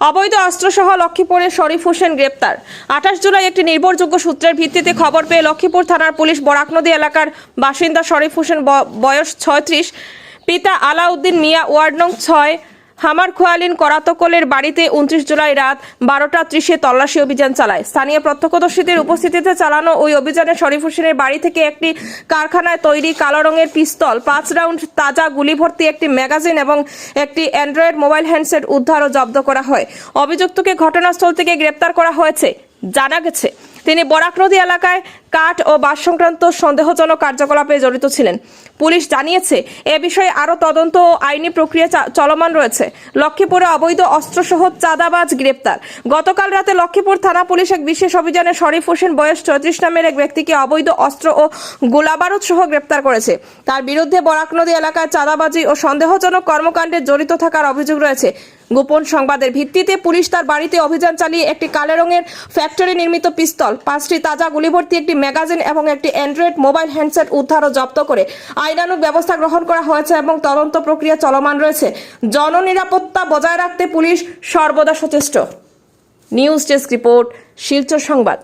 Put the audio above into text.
অবৈধ অস্ত্রসহ লক্ষ্মীপুরের শরীফ হোসেন গ্রেপ্তার। আঠাশ জুলাই একটি নির্ভরযোগ্য সূত্রের ভিত্তিতে খবর পেয়ে লক্ষ্মীপুর থানার পুলিশ বরাক নদী এলাকার বাসিন্দা শরীফ হোসেন বয়স ছয়ত্রিশ, পিতা আলাউদ্দিন মিয়া ওয়ার্ড নং ছয় হামার খোয়ালিন করাতকলের বাড়িতে উনত্রিশ জুলাই রাত বারোটা ত্রিশে তল্লাশি অভিযান চালায়। স্থানীয় প্রত্যক্ষদর্শীদের উপস্থিতিতে চালানো ওই অভিযানে শরীফ হোসেনের বাড়ি থেকে একটি কারখানায় তৈরি কালো রঙের পিস্তল, পাঁচ রাউন্ড তাজা গুলি ভর্তি একটি ম্যাগাজিন এবং একটি অ্যান্ড্রয়েড মোবাইল হ্যান্ডসেট উদ্ধার ও জব্দ করা হয়। অভিযুক্তকে ঘটনাস্থল থেকে গ্রেপ্তার করা হয়েছে। জানা গেছে, তিনি বরাক নদী এলাকায় কাঠ ও বাস সংক্রান্ত সন্দেহজনক কার্যকলাপে জড়িত ছিলেন। পুলিশ জানিয়েছে, এ বিষয়ে আরও তদন্ত ও আইনি প্রক্রিয়া চলমান রয়েছে। লক্ষ্মীপুরে অবৈধ অস্ত্রসহ চাঁদাবাজ গ্রেপ্তার। গতকাল রাতে লক্ষ্মীপুর থানা পুলিশ এক বিশেষ অভিযানে শরীফ হোসেন বয়স চৌত্রিশ নামের এক ব্যক্তিকে অবৈধ অস্ত্র ও গোলাবারুদ সহ গ্রেপ্তার করেছে। তার বিরুদ্ধে বরাক নদী এলাকায় চাঁদাবাজি ও সন্দেহজনক কর্মকাণ্ডে জড়িত থাকার অভিযোগ রয়েছে। গোপন সংবাদের ভিত্তিতে পুলিশ তার বাড়িতে অভিযান চালিয়ে একটি কালো রঙের ফ্যাক্টরি নির্মিত পিস্তল, পাঁচটি তাজা গুলিভর্তি একটি ম্যাগাজিন এবং একটি অ্যান্ড্রয়েড মোবাইল হ্যান্ডসেট উদ্ধার ও জব্দ করে আইনানুক ব্যবস্থা গ্রহণ করা হয়েছে এবং তদন্ত প্রক্রিয়া চলমান রয়েছে। জননিরাপত্তা বজায় রাখতে পুলিশ সর্বদা সচেষ্ট। নিউজ ডেস্ক রিপোর্ট, শিলচর সংবাদ।